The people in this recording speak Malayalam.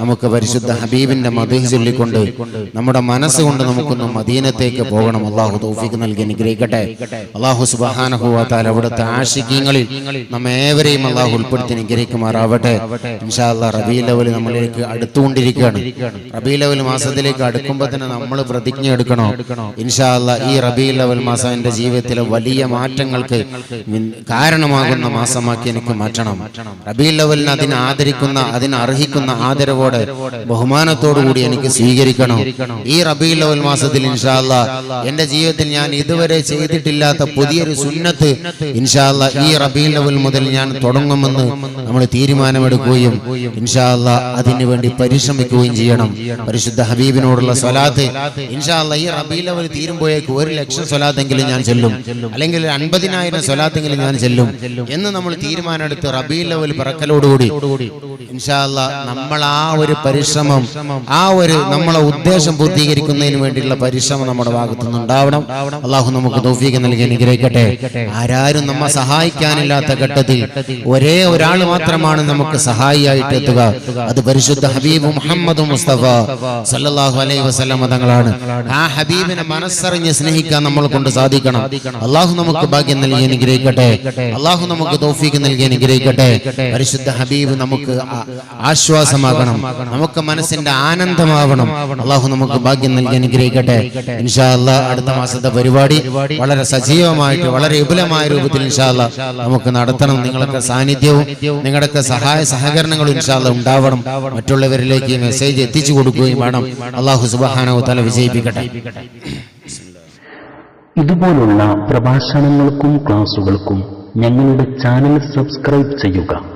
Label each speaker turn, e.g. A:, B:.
A: നമുക്ക് പരിശുദ്ധ ഹബീബിന്റെ മതി ചൊല്ലിക്കൊണ്ട് നമ്മുടെ മനസ്സുകൊണ്ട് നമുക്കൊന്ന് മദീനത്തേക്ക് പോകണം. അള്ളാഹു തോഫിക്ക് നൽകി അനുഗ്രഹിക്കട്ടെ. അള്ളാഹു സുബഹാനഹുവാത്താൽ അവിടുത്തെ ആഷിക്കീങ്ങളിൽ നമ്മേവരെയും അള്ളാഹു ഉൾപ്പെടുത്തി അനുഗ്രഹിക്കുമാറാവട്ടെ. ഇൻഷാല്ല റബീ ലെവൽ നമ്മളിലേക്ക് അടുത്തുകൊണ്ടിരിക്കുകയാണ്. റബി ലെവൽ മാസത്തിലേക്ക് അടുക്കുമ്പോൾ തന്നെ നമ്മൾ പ്രതിജ്ഞ എടുക്കണോ? ഇൻഷാല്ല ഈ റബി ലെവൽ മാസം എന്റെ ജീവിതത്തിലെ വലിയ മാറ്റങ്ങൾക്ക് കാരണമാകുന്ന മാസമാക്കി എനിക്ക് മാറ്റണം. റബി ലെവലിന് അതിനെ ആദരിക്കുന്ന അതിനെ അർഹിക്കുന്ന ആദരവോടെ ബഹുമാനത്തോടു കൂടി എനിക്ക് സ്വീകരിക്കണം. ഈ റബി ലോൽ മാസത്തിൽ ഇൻഷാല്ല എന്റെ ജീവിതത്തിൽ ഞാൻ ഇതുവരെ ചെയ്തിട്ടില്ലാത്ത പുതിയൊരു സുന്നത്ത് ഇൻഷാല്ല ഈ റബി ലോൽ മുതൽ ഞാൻ തുടങ്ങുമെന്ന് നമ്മൾ തീരുമാനമെടുക്കുകയും ഇൻഷാല്ല അതിനു വേണ്ടി പരിശ്രമിക്കുകയും ചെയ്യണം. പരിശുദ്ധ ഹബീബിനോടുള്ള സ്വലാത്ത് ഇൻഷാല്ല ഈ റബി ലോൽ തീരുമ്പോഴേക്ക് ഒരു ലക്ഷം സ്വലാത്തെങ്കിലും ഞാൻ ചെല്ലും. അല്ലെങ്കിൽ ഒരു അൻപതിനായിരം സ്വലാത്തെങ്കിലും ഞാൻ ചെല്ലും. എന്ന് നമ്മൾ തീരുമാനമെടുത്ത് റബി ലോൽ പിറക്കലോടുകൂടി ഇൻഷാല്ല നമ്മൾ ആ ഒരു പരിശ്രമം ആ ഒരു നമ്മളെ ഉദ്ദേശം പൂർത്തീകരിക്കുന്നതിന് വേണ്ടിയുള്ള പരിശ്രമം നമ്മുടെ ഭാഗത്തു നിന്ന് ഉണ്ടാവണം. അള്ളാഹു നമുക്ക് തോഫീക്ക് നൽകി അനുഗ്രഹിക്കട്ടെ. ആരാരും നമ്മെ സഹായിക്കാനില്ലാത്ത ഘട്ടത്തിൽ ഒരേ ഒരാൾ മാത്രമാണ് നമുക്ക് സഹായിയായിട്ട് എത്തുക. അത് പരിശുദ്ധ ഹബീബ് മുഹമ്മദ് മുസ്തഫ സല്ലാഹു അലൈഹി വസ്ലം തങ്ങളാണ്. ആ ഹബീബിനെ മനസ്സറിഞ്ഞ് സ്നേഹിക്കാൻ നമ്മൾ കൊണ്ട് സാധിക്കണം. അള്ളാഹു നമുക്ക് ഭാഗ്യം നൽകി അനുഗ്രഹിക്കട്ടെ. അള്ളാഹു നമുക്ക് തോഫീക്ക് നൽകി അനുഗ്രഹിക്കട്ടെ. പരിശുദ്ധ ഹബീബ് നമുക്ക് ആ- ആശ്വാസമാകണം. നമുക്ക് മനസ്സിന്റെ ആനന്ദമാവണം. അള്ളാഹു നമുക്ക് ഭാഗ്യം നൽകി അനുഗ്രഹിക്കട്ടെ. ഇൻഷാ അടുത്ത മാസത്തെ പരിപാടി വളരെ സജീവമായിട്ട് വളരെ വിപുലമായ രൂപത്തിൽ ഇൻഷാ നമുക്ക് നടത്തണം. നിങ്ങളൊക്കെ സാന്നിധ്യവും നിങ്ങളുടെയൊക്കെ സഹായ സഹകരണങ്ങളും ഇൻഷാ ഉണ്ടാവണം. മറ്റുള്ളവരിലേക്ക് മെസ്സേജ് എത്തിച്ചു കൊടുക്കുകയും വേണം. അള്ളാഹു സുബഹാനോ തല വിജയിപ്പിക്കട്ടെ.
B: ഇതുപോലുള്ള പ്രഭാഷണങ്ങൾക്കും ക്ലാസുകൾക്കും ഞങ്ങളുടെ ചാനൽ സബ്സ്ക്രൈബ് ചെയ്യുക.